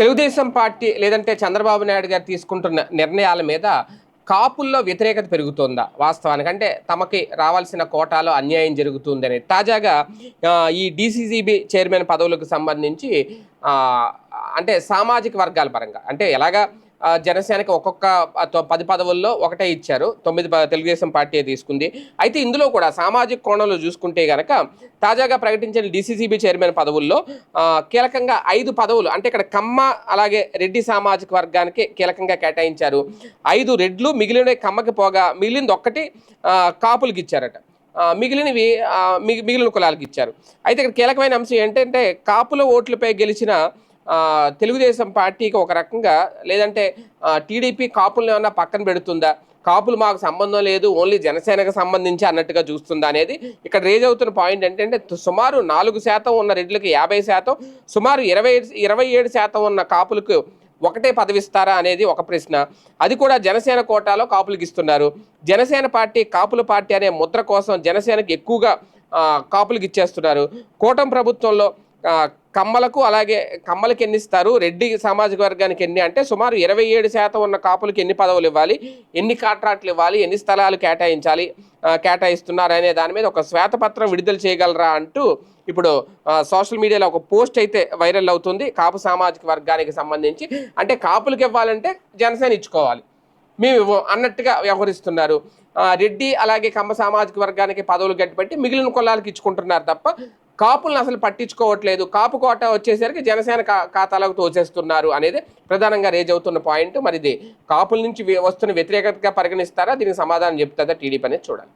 Telugu Desam party లేదంటే చంద్రబాబు నాయుడు గారు తీసుకుంటున్న నిర్ణయాల మీద కాపుల్లో వ్యతిరేకత పెరుగుతోందా వాస్తవానికి? అంటే తమకి రావాల్సిన కోటాలో అన్యాయం జరుగుతుందని. తాజాగా ఈ డిసిసిబి చైర్మన్ పదవులకు సంబంధించి అంటే సామాజిక వర్గాల పరంగా అంటే ఎలాగా జనసేనకి ఒక్కొక్క పది పదవుల్లో ఒకటే ఇచ్చారు. తొమ్మిది తెలుగుదేశం పార్టీ తీసుకుంది. అయితే ఇందులో కూడా సామాజిక కోణంలో చూసుకుంటే గనక తాజాగా ప్రకటించిన డిసిసిబి చైర్మన్ పదవుల్లో కీలకంగా ఐదు పదవులు అంటే ఇక్కడ కమ్మ అలాగే రెడ్డి సామాజిక వర్గానికి కీలకంగా కేటాయించారు. ఐదు రెడ్లు మిగిలిన కమ్మకి పోగా మిగిలింది ఒక్కటి కాపులకి ఇచ్చారట. మిగిలినవి మిగి- మిగిలిన కులాలకు ఇచ్చారు. అయితే ఇక్కడ కీలకమైన అంశం ఏంటంటే కాపుల ఓట్లపై గెలిచిన తెలుగుదేశం పార్టీకి ఒక రకంగా లేదంటే టీడీపీ కాపులను ఏమన్నా పక్కన పెడుతుందా? కాపులు మాకు సంబంధం లేదు ఓన్లీ జనసేనకు సంబంధించి అన్నట్టుగా చూస్తుందా అనేది ఇక్కడ రేజ్ అవుతున్న పాయింట్ ఏంటంటే సుమారు నాలుగు శాతం ఉన్న రెడ్లకు యాభై శాతం సుమారు ఇరవై ఇరవై ఏడు శాతం ఉన్న కాపులకు ఒకటే పదవిస్తారా అనేది ఒక ప్రశ్న. అది కూడా జనసేన కోటాలో కాపులకు ఇస్తున్నారు. జనసేన పార్టీ కాపుల పార్టీ అనే ముద్ర కోసం జనసేనకు ఎక్కువగా కాపులకు ఇచ్చేస్తున్నారు. కూటమి ప్రభుత్వంలో కమ్మలకు అలాగే కమ్మలకి ఎన్ని ఇస్తారు? రెడ్డి సామాజిక వర్గానికి ఎన్ని? అంటే సుమారు ఇరవై ఏడు శాతం ఉన్న కాపులకి ఎన్ని పదవులు ఇవ్వాలి? ఎన్ని కాంట్రాక్ట్లు ఇవ్వాలి? ఎన్ని స్థలాలు కేటాయించాలి? కేటాయిస్తున్నారు అనే దాని మీద ఒక శ్వేతపత్రం విడుదల చేయగలరా అంటూ ఇప్పుడు సోషల్ మీడియాలో ఒక పోస్ట్ అయితే వైరల్ అవుతుంది కాపు సామాజిక వర్గానికి సంబంధించి. అంటే కాపులకు ఇవ్వాలంటే జనసేన ఇచ్చుకోవాలి. మేము అన్నట్టుగా వ్యవహరిస్తున్నారు. రెడ్డి అలాగే కమ్మ సామాజిక వర్గానికి పదవులు గట్టిపెట్టి మిగిలిన కులాలకు ఇచ్చుకుంటున్నారు తప్ప కాపులను అసలు పట్టించుకోవట్లేదు. కాపు కోట వచ్చేసరికి జనసేన ఖాతాలకు తోచేస్తున్నారు అనేది ప్రధానంగా రేజ్ అవుతున్న పాయింట్. మరి ఇది కాపుల నుంచి వస్తున్న వ్యతిరేకతగా పరిగణిస్తారా? దీనికి సమాధానం చెప్తుందా టీడీపీ అనేది చూడాలి.